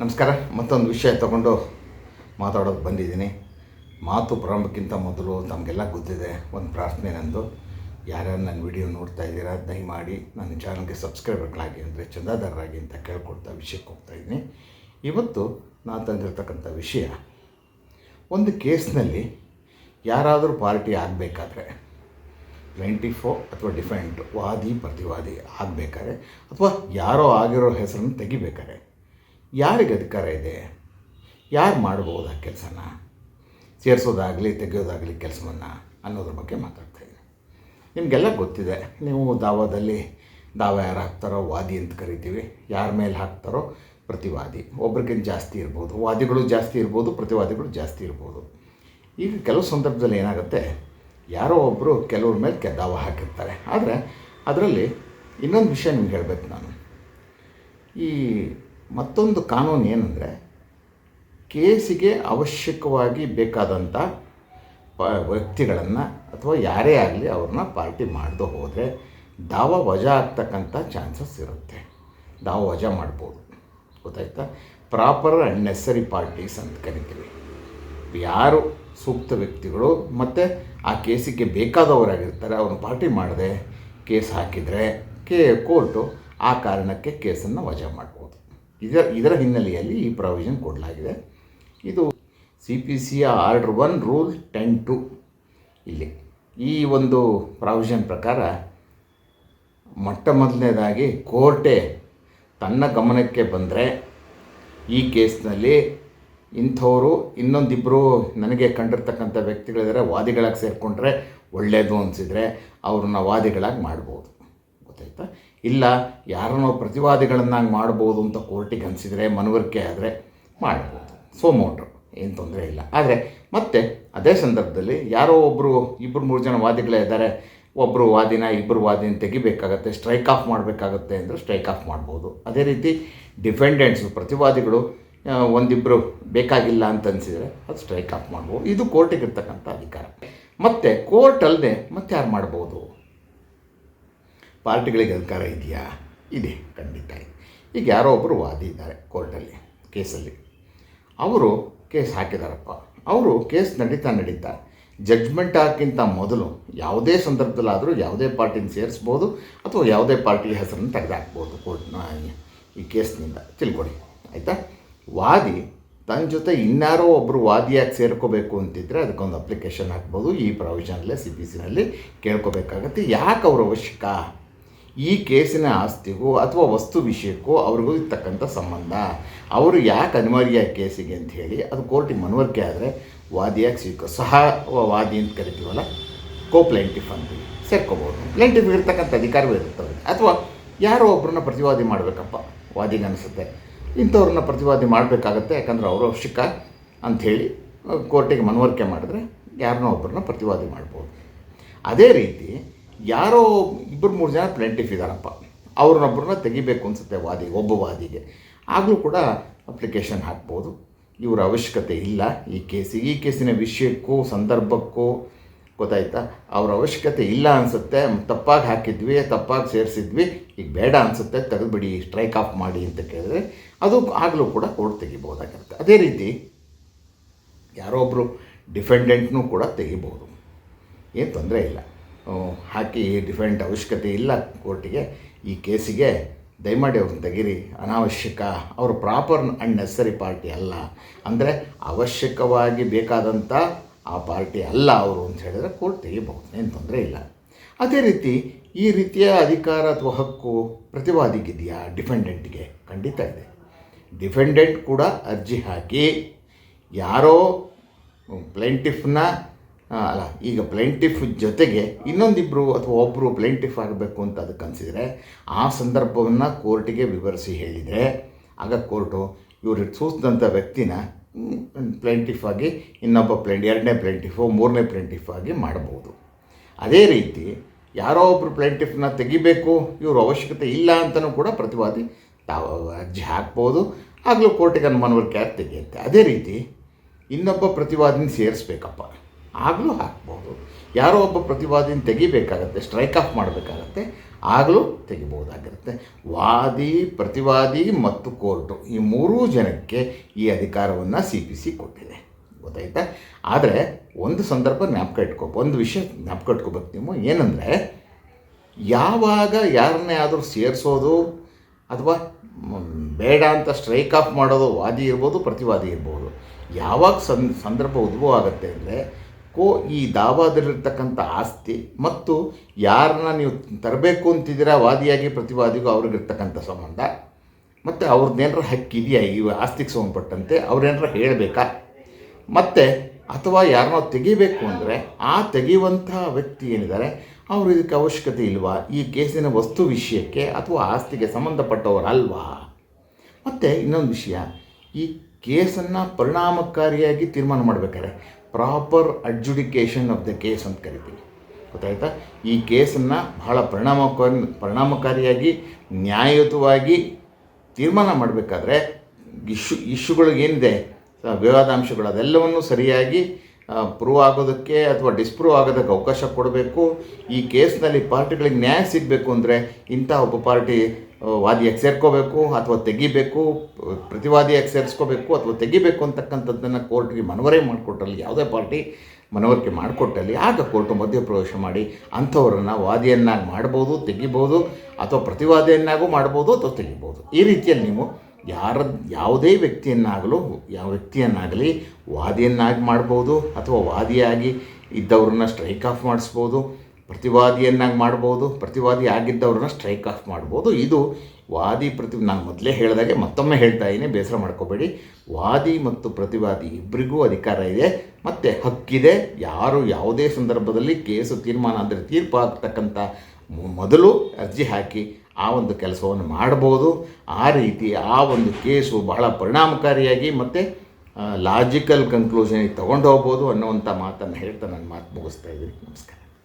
ನಮಸ್ಕಾರ. ಮತ್ತೊಂದು ವಿಷಯ ತಗೊಂಡು ಮಾತಾಡೋದು ಬಂದಿದ್ದೀನಿ. ಮಾತು ಪ್ರಾರಂಭಕ್ಕಿಂತ ಮೊದಲು ತಮಗೆಲ್ಲ ಗೊತ್ತಿದೆ. ಒಂದು ಪ್ರಾರ್ಥನೆ ನಂದು. ಯಾರ್ಯಾರು ನನ್ನ ವಿಡಿಯೋ ನೋಡ್ತಾ ಇದ್ದೀರಾ, ದಯಮಾಡಿ ನನ್ನ ಚಾನಲ್ಗೆ ಸಬ್ಸ್ಕ್ರೈಬರ್ಗಳಾಗಿ ಅಂದರೆ ಚಂದಾದಾರರಾಗಿ ಅಂತ ಕೇಳ್ಕೊಡ್ತಾ ವಿಷಯಕ್ಕೆ ಹೋಗ್ತಾ ಇದ್ದೀನಿ. ಇವತ್ತು ನಾನು ತಂದಿರ್ತಕ್ಕಂಥ ವಿಷಯ, ಒಂದು ಕೇಸ್ನಲ್ಲಿ ಯಾರಾದರೂ ಪಾರ್ಟಿ ಆಗಬೇಕಾದ್ರೆ ಪ್ಲೆಂಟಿಫೋ ಅಥವಾ ಡಿಫೆಂಟ್ ವಾದಿ ಪ್ರತಿವಾದಿ ಆಗಬೇಕಾದ್ರೆ ಅಥವಾ ಯಾರೋ ಆಗಿರೋ ಹೆಸರನ್ನು ತೆಗಿಬೇಕಾದ್ರೆ ಯಾರಿಗೆ ಅಧಿಕಾರ ಇದೆ? ಯಾರು ಮಾಡ್ಬೋದು ಆ ಕೆಲಸನ? ಸೇರಿಸೋದಾಗಲಿ, ತೆಗೆಯೋದಾಗಲಿ ಕೆಲಸವನ್ನು ಅನ್ನೋದ್ರ ಬಗ್ಗೆ ಮಾತಾಡ್ತಾ ಇದ್ದೀನಿ. ನಿಮಗೆಲ್ಲ ಗೊತ್ತಿದೆ, ನೀವು ದಾವಾದಲ್ಲಿ ದಾವ ಯಾರು ಹಾಕ್ತಾರೋ, ವಾದಿ ಅಂತ ಕರಿತೀವಿ. ಯಾರ ಮೇಲೆ ಹಾಕ್ತಾರೋ ಪ್ರತಿವಾದಿ. ಒಬ್ರಿಗಿಂತ ಜಾಸ್ತಿ ಇರ್ಬೋದು. ವಾದಿಗಳು ಜಾಸ್ತಿ ಇರ್ಬೋದು, ಪ್ರತಿವಾದಿಗಳು ಜಾಸ್ತಿ ಇರ್ಬೋದು. ಈಗ ಕೆಲವು ಸಂದರ್ಭದಲ್ಲಿ ಏನಾಗುತ್ತೆ, ಯಾರೋ ಒಬ್ಬರು ಕೆಲವ್ರ ಮೇಲೆ ಕೆ ದಾವ ಹಾಕಿರ್ತಾರೆ. ಆದರೆ ಅದರಲ್ಲಿ ಇನ್ನೊಂದು ವಿಷಯ ನಿಮ್ಗೆ ಹೇಳಬೇಕು ನಾನು. ಈ ಮತ್ತೊಂದು ಕಾನೂನು ಏನಂದರೆ, ಕೇಸಿಗೆ ಅವಶ್ಯಕವಾಗಿ ಬೇಕಾದಂಥ ಪ, ವ್ಯಕ್ತಿಗಳನ್ನು ಅಥವಾ ಯಾರೇ ಆಗಲಿ ಅವ್ರನ್ನ ಪಾರ್ಟಿ ಮಾಡದೆ ಹೋದರೆ ದಾವ ವಜಾ ಆಗ್ತಕ್ಕಂಥ ಚಾನ್ಸಸ್ ಇರುತ್ತೆ. ದಾವ ವಜಾ ಮಾಡ್ಬೋದು. ಗೊತ್ತಾಯ್ತಾ? ಪ್ರಾಪರ್ ಆ್ಯಂಡ್ ನೆಸರಿ ಪಾರ್ಟೀಸ್ ಅಂತ ಕರಿತೀವಿ. ಯಾರು ಸೂಕ್ತ ವ್ಯಕ್ತಿಗಳು ಮತ್ತು ಆ ಕೇಸಿಗೆ ಬೇಕಾದವರಾಗಿರ್ತಾರೆ, ಅವ್ರನ್ನ ಪಾರ್ಟಿ ಮಾಡದೆ ಕೇಸ್ ಹಾಕಿದರೆ ಕೇ, ಕೋರ್ಟು ಆ ಕಾರಣಕ್ಕೆ ಕೇಸನ್ನು ವಜಾ ಮಾಡ್ಬೋದು. ಇದರ ಇದರ ಹಿನ್ನೆಲೆಯಲ್ಲಿ ಈ ಪ್ರಾವಿಷನ್ ಕೊಡಲಾಗಿದೆ. ಇದು ಸಿ ಪಿ ಸಿಯ order one rule ten two ಇಲ್ಲಿ ಈ ಒಂದು ಪ್ರಾವಿಷನ್ ಪ್ರಕಾರ ಮೊಟ್ಟ ಮೊದಲನೇದಾಗಿ ಕೋರ್ಟೆ ತನ್ನ ಗಮನಕ್ಕೆ ಬಂದರೆ ಈ ಕೇಸ್ನಲ್ಲಿ ಇಂಥವರು ಇನ್ನೊಂದಿಬ್ಬರು ನನಗೆ ಕಂಡಿರ್ತಕ್ಕಂಥ ವ್ಯಕ್ತಿಗಳಿದ್ದಾರೆ, ವಾದಿಗಳಾಗಿ ಸೇರಿಕೊಂಡ್ರೆ ಒಳ್ಳೆಯದು ಅನಿಸಿದರೆ ಅವ್ರನ್ನ ವಾದಿಗಳಾಗಿ ಮಾಡ್ಬೋದು. ಗೊತ್ತಾಯ್ತಾ ಇಲ್ಲ, ಯಾರನ್ನೋ ಪ್ರತಿವಾದಿಗಳನ್ನಾಗಿ ಮಾಡ್ಬೋದು ಅಂತ ಕೋರ್ಟಿಗೆ ಅನಿಸಿದರೆ ಮನವರಿಕೆ ಆದರೆ ಮಾಡ್ಬೋದು. ಸೋಮೋಟ್ರು, ಏನು ತೊಂದರೆ ಇಲ್ಲ. ಆದರೆ ಮತ್ತೆ ಅದೇ ಸಂದರ್ಭದಲ್ಲಿ ಯಾರೋ ಒಬ್ಬರು ಇಬ್ಬರು ಮೂರು ಜನ ವಾದಿಗಳೇ ಇದ್ದಾರೆ. ಒಬ್ಬರು ವಾದಿನ ಇಬ್ಬರು ವಾದಿನ ತೆಗಿಬೇಕಾಗತ್ತೆ, ಸ್ಟ್ರೈಕ್ ಆಫ್ ಮಾಡಬೇಕಾಗತ್ತೆ ಅಂದರೆ ಸ್ಟ್ರೈಕ್ ಆಫ್ ಮಾಡ್ಬೋದು. ಅದೇ ರೀತಿ ಡಿಫೆಂಡೆಂಟ್ಸು, ಪ್ರತಿವಾದಿಗಳು ಒಂದಿಬ್ಬರು ಬೇಕಾಗಿಲ್ಲ ಅಂತ ಅನಿಸಿದರೆ ಅದು ಸ್ಟ್ರೈಕ್ ಆಫ್ ಮಾಡ್ಬೋದು. ಇದು ಕೋರ್ಟಿಗೆ ಇರ್ತಕ್ಕಂಥ ಅಧಿಕಾರ. ಮತ್ತು ಕೋರ್ಟ್ ಅಲ್ಲದೆ ಮತ್ತೆ ಯಾರು ಮಾಡ್ಬೋದು? ಪಾರ್ಟಿಗಳಿಗೆ ಅಧಿಕಾರ ಇದೆಯಾ? ಇದೆ, ಖಂಡಿತ ಇದೆ. ಈಗ ಯಾರೋ ಒಬ್ಬರು ವಾದಿ ಇದ್ದಾರೆ ಕೋರ್ಟಲ್ಲಿ, ಕೇಸಲ್ಲಿ. ಅವರು ಕೇಸ್ ಹಾಕಿದಾರಪ್ಪ. ಅವರು ಕೇಸ್ ನಡೀತಾ ನಡೀತಾ ಜಡ್ಜ್ಮೆಂಟ್ ಹಾಕಿಂತ ಮೊದಲು ಯಾವುದೇ ಸಂದರ್ಭದಲ್ಲಾದರೂ ಯಾವುದೇ ಪಾರ್ಟಿನ ಸೇರಿಸ್ಬೋದು ಅಥವಾ ಯಾವುದೇ ಪಾರ್ಟಿ ಹೆಸರನ್ನು ತೆಗೆದುಹಾಕ್ಬೋದು ಕೋರ್ಟ್ನ ಈ ಕೇಸ್ನಿಂದ. ತಿಳ್ಕೊಳ್ಳಿ ಆಯಿತಾ? ವಾದಿ ತನ್ನ ಜೊತೆ ಇನ್ಯಾರೋ ಒಬ್ಬರು ವಾದಿಯಾಗಿ ಸೇರ್ಕೋಬೇಕು ಅಂತಿದ್ದರೆ ಅದಕ್ಕೊಂದು ಅಪ್ಲಿಕೇಶನ್ ಹಾಕ್ಬೋದು. ಈ ಪ್ರಾವಿಷನಲ್ಲೇ ಸಿ ಬಿ ಸಿನಲ್ಲಿ ಕೇಳ್ಕೋಬೇಕಾಗತ್ತೆ. ಯಾಕೆ ಅವ್ರ ಅವಶ್ಯಕ? ಈ ಕೇಸಿನ ಆಸ್ತಿಗೂ ಅಥವಾ ವಸ್ತು ವಿಷಯಕ್ಕೂ ಅವ್ರಿಗೂ ಇರ್ತಕ್ಕಂಥ ಸಂಬಂಧ. ಅವರು ಯಾಕೆ ಅನಿವಾರ್ಯ ಕೇಸಿಗೆ ಅಂತ ಹೇಳಿ ಅದು ಕೋರ್ಟಿಗೆ ಮನವರಿಕೆ ಆದರೆ ವಾದಿಯಾಗಿ ಸ್ವೀಕ ಸಹ ವಾದಿ ಅಂತ ಕರಿತೀವಲ್ಲ ಕೋ ಪ್ಲೇಂಟಿಫ್ ಅಂತೀವಿ ಸೇರ್ಕೋಬೋದು ಪ್ಲೇಂಟಿಫ್ ಇರ್ತಕ್ಕಂಥ ಅಧಿಕಾರವೂ ಇರ್ತವೆ. ಅಥವಾ ಯಾರೋ ಒಬ್ಬರನ್ನ ಪ್ರತಿವಾದಿ ಮಾಡಬೇಕಪ್ಪ, ವಾದಿಗೆ ಅನಿಸುತ್ತೆ. ಇಂಥವ್ರನ್ನ ಪ್ರತಿವಾದಿ ಮಾಡಬೇಕಾಗತ್ತೆ, ಯಾಕಂದ್ರೆ ಅವರು ಅವಶ್ಯಕ ಅಂಥೇಳಿ ಕೋರ್ಟಿಗೆ ಮನವರಿಕೆ ಮಾಡಿದ್ರೆ ಯಾರನ್ನೋ ಒಬ್ಬರನ್ನ ಪ್ರತಿವಾದಿ ಮಾಡ್ಬೋದು. ಅದೇ ರೀತಿ ಯಾರೋ ಇಬ್ಬರು ಮೂರು ಜನ ಪ್ಲೆಂಟಿಫ್ ಇದ್ದಾರಪ್ಪ ಅವ್ರನ್ನೊಬ್ಬರನ್ನ ತೆಗಿಬೇಕು ಅನಿಸುತ್ತೆ ವಾದಿ, ಒಬ್ಬ ವಾದಿಗೆ. ಆಗಲೂ ಕೂಡ ಅಪ್ಲಿಕೇಶನ್ ಹಾಕ್ಬೋದು. ಇವರ ಅವಶ್ಯಕತೆ ಇಲ್ಲ. ಈ ಕೇಸಿಗೆ ಈ ಕೇಸಿನ ವಿಷಯಕ್ಕೂ, ಸಂದರ್ಭಕ್ಕೂ ಗೊತ್ತಾಯ್ತಾ? ಅವ್ರ ಅವಶ್ಯಕತೆ ಇಲ್ಲ ಅನಿಸುತ್ತೆ. ತಪ್ಪಾಗಿ ಹಾಕಿದ್ವಿ, ತಪ್ಪಾಗಿ ಸೇರಿಸಿದ್ವಿ. ಈಗ ಬೇಡ ಅನಿಸುತ್ತೆ. ತೆಗೆದುಬಿಡಿ ಸ್ಟ್ರೈಕ್ ಆಫ್ ಮಾಡಿ ಅಂತ ಕೇಳಿದ್ರೆ ಅದು ಆಗಲೂ ಕೂಡ ಕೋರ್ಟ್ ತೆಗಿಬೋದಾಗಿರುತ್ತೆ ಅದೇ ರೀತಿ ಯಾರೋ ಒಬ್ಬರು ಡಿಫೆಂಡೆಂಟ್ನೂ ಕೂಡ ತೆಗಿಬೋದು ಏನು ತೊಂದರೆ ಇಲ್ಲ. ಹಾಕಿ ಡಿಫೆಂಡ್ ಅವಶ್ಯಕತೆ ಇಲ್ಲ ಕೋರ್ಟಿಗೆ. ಈ ಕೇಸಿಗೆ ದಯಮಾಡಿ ಅವ್ರನ್ನ ತೆಗೀರಿ. ಅನಾವಶ್ಯಕ, ಅವರು ಪ್ರಾಪರ್ ಆ್ಯಂಡ್ ನೆಸರಿ ಪಾರ್ಟಿ ಅಲ್ಲ. ಅಂದರೆ ಅವಶ್ಯಕವಾಗಿ ಬೇಕಾದಂಥ ಆ ಪಾರ್ಟಿ ಅಲ್ಲ ಅವರು ಅಂತ ಹೇಳಿದರೆ ಕೋರ್ಟ್ ತೆಗಿಬಹುದು, ಏನು ತೊಂದರೆ ಇಲ್ಲ. ಅದೇ ರೀತಿ ಈ ರೀತಿಯ ಅಧಿಕಾರ ಅಥವಾ ಹಕ್ಕು ಪ್ರತಿವಾದಿಗಿದೆಯಾ? ಡಿಫೆಂಡೆಂಟ್ಗೆ ಖಂಡಿತ ಇದೆ. ಡಿಫೆಂಡೆಂಟ್ ಕೂಡ ಅರ್ಜಿ ಹಾಕಿ, ಯಾರೋ ಪ್ಲೆಂಟಿಫ್ನ ಅಲ್ಲ, ಈಗ ಪ್ಲೇಂಟಿಫ್ ಜೊತೆಗೆ ಇನ್ನೊಂದಿಬ್ಬರು ಅಥವಾ ಒಬ್ಬರು ಪ್ಲೇಂಟಿಫ್ ಆಗಬೇಕು ಅಂತ ಅದಕ್ಕೆ ಅನಿಸಿದರೆ, ಆ ಸಂದರ್ಭವನ್ನು ಕೋರ್ಟಿಗೆ ವಿವರಿಸಿ ಹೇಳಿದರೆ, ಆಗ ಕೋರ್ಟು ಇವರು ಸೂಚಿಸಿದಂಥ ವ್ಯಕ್ತಿನ ಪ್ಲೇಂಟಿಫ್ ಆಗಿ ಇನ್ನೊಬ್ಬ ಪ್ಲೇಂಟ್ ಎರಡನೇ ಪ್ಲೇಂಟಿಫು ಮೂರನೇ ಪ್ಲೇಂಟಿಫ್ ಆಗಿ ಮಾಡ್ಬೋದು. ಅದೇ ರೀತಿ ಯಾರೋ ಒಬ್ಬರು ಪ್ಲೇಂಟಿಫ್ನ ತೆಗಿಬೇಕು, ಇವರು ಅವಶ್ಯಕತೆ ಇಲ್ಲ ಅಂತಲೂ ಕೂಡ ಪ್ರತಿವಾದಿ ತಾವು ಅರ್ಜಿ ಹಾಕ್ಬೋದು, ಆಗಲೂ ಕೋರ್ಟಿಗೆ ಆಗಿ ತೆಗೆಯುತ್ತೆ? ಅದೇ ರೀತಿ ಇನ್ನೊಬ್ಬ ಪ್ರತಿವಾದಿನ ಸೇರಿಸ್ಬೇಕಪ್ಪ. ಆಗಲೂ ಹಾಕ್ಬೋದು. ಯಾರೋ ಒಬ್ಬ ಪ್ರತಿವಾದಿನ ತೆಗಿಬೇಕಾಗತ್ತೆ ಸ್ಟ್ರೈಕ್ ಆಫ್ ಮಾಡಬೇಕಾಗತ್ತೆ, ಆಗಲೂ ತೆಗಿಬೋದಾಗಿರುತ್ತೆ ವಾದಿ, ಪ್ರತಿವಾದಿ ಮತ್ತು ಕೋರ್ಟು ಈ ಮೂರೂ ಜನಕ್ಕೆ ಈ ಅಧಿಕಾರವನ್ನು ಸಿ ಪಿ ಸಿ ಕೊಟ್ಟಿದೆ. ಗೊತ್ತಾಯ್ತಾ? ಆದರೆ ಒಂದು ಸಂದರ್ಭ ಜ್ಞಾಪಕ ಇಟ್ಕೋ ಒಂದು ವಿಷಯ ಜ್ಞಾಪಕ ಇಟ್ಕೋಬೇಕು ನೀವು. ಏನಂದರೆ, ಯಾವಾಗ ಯಾರನ್ನೇ ಆದರೂ ಸೇರಿಸೋದು ಅಥವಾ ಬೇಡ ಅಂತ ಸ್ಟ್ರೈಕ್ ಆಫ್ ಮಾಡೋದು ವಾದಿ ಇರ್ಬೋದು, ಪ್ರತಿವಾದಿ ಇರ್ಬೋದು, ಯಾವಾಗ ಸಂದರ್ಭ ಉದ್ಭವ ಆಗುತ್ತೆ ಅಂದರೆ ಕೋ ಈ ದಾವಾದಲ್ಲಿರ್ತಕ್ಕಂಥ ಆಸ್ತಿ ಮತ್ತು ಯಾರನ್ನ ನೀವು ತರಬೇಕು ಅಂತಿದ್ದೀರಾ, ವಾದಿಯಾಗಿ ಪ್ರತಿವಾದಿಗೂ ಅವ್ರಿಗಿರ್ತಕ್ಕಂಥ ಸಂಬಂಧ. ಮತ್ತು ಅವ್ರದ್ದೇನಾರ ಹಕ್ಕಿದೆಯಾ, ಈ ಆಸ್ತಿಗೆ ಸಂಬಂಧಪಟ್ಟಂತೆ ಅವ್ರೇನಾರ ಹೇಳಬೇಕಾ? ಮತ್ತು ಅಥವಾ ಯಾರನ್ನೋ ತೆಗಿಬೇಕು ಅಂದರೆ ಆ ತೆಗೆಯುವಂಥ ವ್ಯಕ್ತಿ ಏನಿದ್ದಾರೆ, ಅವರು ಇದಕ್ಕೆ ಅವಶ್ಯಕತೆ ಇಲ್ವಾ? ಈ ಕೇಸಿನ ವಸ್ತು ವಿಷಯಕ್ಕೆ ಅಥವಾ ಆಸ್ತಿಗೆ ಸಂಬಂಧಪಟ್ಟವರಲ್ವಾ? ಮತ್ತು ಇನ್ನೊಂದು ವಿಷಯ, ಈ ಕೇಸನ್ನು ಪರಿಣಾಮಕಾರಿಯಾಗಿ ತೀರ್ಮಾನ ಮಾಡಬೇಕಾದ್ರೆ proper adjudication of the case ಅಂತ ಕರಿತೀವಿ ಗೊತ್ತಾಯ್ತಾ? ಈ ಕೇಸನ್ನು ಬಹಳ ಪರಿಣಾಮಕಾರಿ ಪರಿಣಾಮಕಾರಿಯಾಗಿ, ನ್ಯಾಯಯುತವಾಗಿ ತೀರ್ಮಾನ ಮಾಡಬೇಕಾದ್ರೆ ಇಶ್ಯೂ ಏನಿದೆ? ವಿವಾದಾಂಶಗಳು ಅದೆಲ್ಲವನ್ನು ಸರಿಯಾಗಿ ಪ್ರೂವ್ ಆಗೋದಕ್ಕೆ ಅಥವಾ ಡಿಸ್ಪ್ರೂವ್ ಆಗೋದಕ್ಕೆ ಅವಕಾಶ ಕೊಡಬೇಕು. ಈ ಕೇಸ್ನಲ್ಲಿ ಪಾರ್ಟಿಗಳಿಗೆ ನ್ಯಾಯ ಸಿಗಬೇಕು ಅಂದರೆ ಇಂಥ ಒಬ್ಬ ಪಾರ್ಟಿ ವಾದಿಯಾಗಿ ಸೇರ್ಕೋಬೇಕು ಅಥವಾ ತೆಗಿಬೇಕು ಪ್ರತಿವಾದಿಯಾಗಿ ಸೇರಿಸ್ಕೋಬೇಕು ಅಥವಾ ತೆಗಿಬೇಕು ಅಂತಕ್ಕಂಥದ್ದನ್ನು ಕೋರ್ಟ್ಗೆ ಮನವರೆ ಮಾಡಿಕೊಟ್ಟಲ್ಲಿ ಯಾವುದೇ ಪಾರ್ಟಿ ಮನವರಿಕೆ ಮಾಡಿಕೊಟ್ಟಲ್ಲಿ ಆಗ ಕೋರ್ಟು ಮಧ್ಯಪ್ರವೇಶ ಮಾಡಿ ಅಂಥವ್ರನ್ನ ವಾದಿಯನ್ನಾಗಿ ಮಾಡ್ಬೋದು, ತೆಗಿಬೋದು, ಅಥವಾ ಪ್ರತಿವಾದಿಯನ್ನಾಗೂ ಮಾಡ್ಬೋದು ಅಥವಾ ತೆಗಿಬೋದು. ಈ ರೀತಿಯಲ್ಲಿ ನೀವು ಯಾರ, ಯಾವುದೇ ವ್ಯಕ್ತಿಯನ್ನಾಗಲೂ, ಯಾವ ವ್ಯಕ್ತಿಯನ್ನಾಗಲಿ ವಾದಿಯನ್ನಾಗಿ ಮಾಡ್ಬೋದು ಅಥವಾ ವಾದಿಯಾಗಿ ಇದ್ದವ್ರನ್ನ ಸ್ಟ್ರೈಕ್ ಆಫ್ ಮಾಡಿಸ್ಬೋದು. ಪ್ರತಿವಾದಿಯನ್ನಾಗಿ ಮಾಡ್ಬೋದು, ಪ್ರತಿವಾದಿ ಆಗಿದ್ದವ್ರನ್ನ ಸ್ಟ್ರೈಕ್ ಆಫ್ ಮಾಡ್ಬೋದು. ಇದು ವಾದಿ ಪ್ರತಿ, ನಾನು ಮೊದಲೇ ಹೇಳಿದಾಗೆ ಮತ್ತೊಮ್ಮೆ ಹೇಳ್ತಾ ಇದ್ದೀನಿ ಬೇಸರ ಮಾಡ್ಕೋಬೇಡಿ. ವಾದಿ ಮತ್ತು ಪ್ರತಿವಾದಿ ಇಬ್ಬರಿಗೂ ಅಧಿಕಾರ ಇದೆ, ಮತ್ತು ಹಕ್ಕಿದೆ. ಯಾರು ಯಾವುದೇ ಸಂದರ್ಭದಲ್ಲಿ ಕೇಸು ತೀರ್ಮಾನ ಅಂದರೆ ತೀರ್ಪು ಆಗ್ತಕ್ಕಂಥ ಮೊದಲು ಅರ್ಜಿ ಹಾಕಿ ಆ ಒಂದು ಕೆಲಸವನ್ನು ಮಾಡ್ಬೋದು. ಆ ರೀತಿ ಆ ಒಂದು ಕೇಸು ಬಹಳ ಪರಿಣಾಮಕಾರಿಯಾಗಿ ಮತ್ತು ಲಾಜಿಕಲ್ ಕನ್ಕ್ಲೂಷನಿಗೆ ತೊಗೊಂಡು ಹೋಗ್ಬೋದು ಅನ್ನೋವಂಥ ಮಾತನ್ನು ಹೇಳ್ತಾ ನಾನು ಮಾತು ಮುಗಿಸ್ತಾ ಇದ್ದೀನಿ. ನಮಸ್ಕಾರ.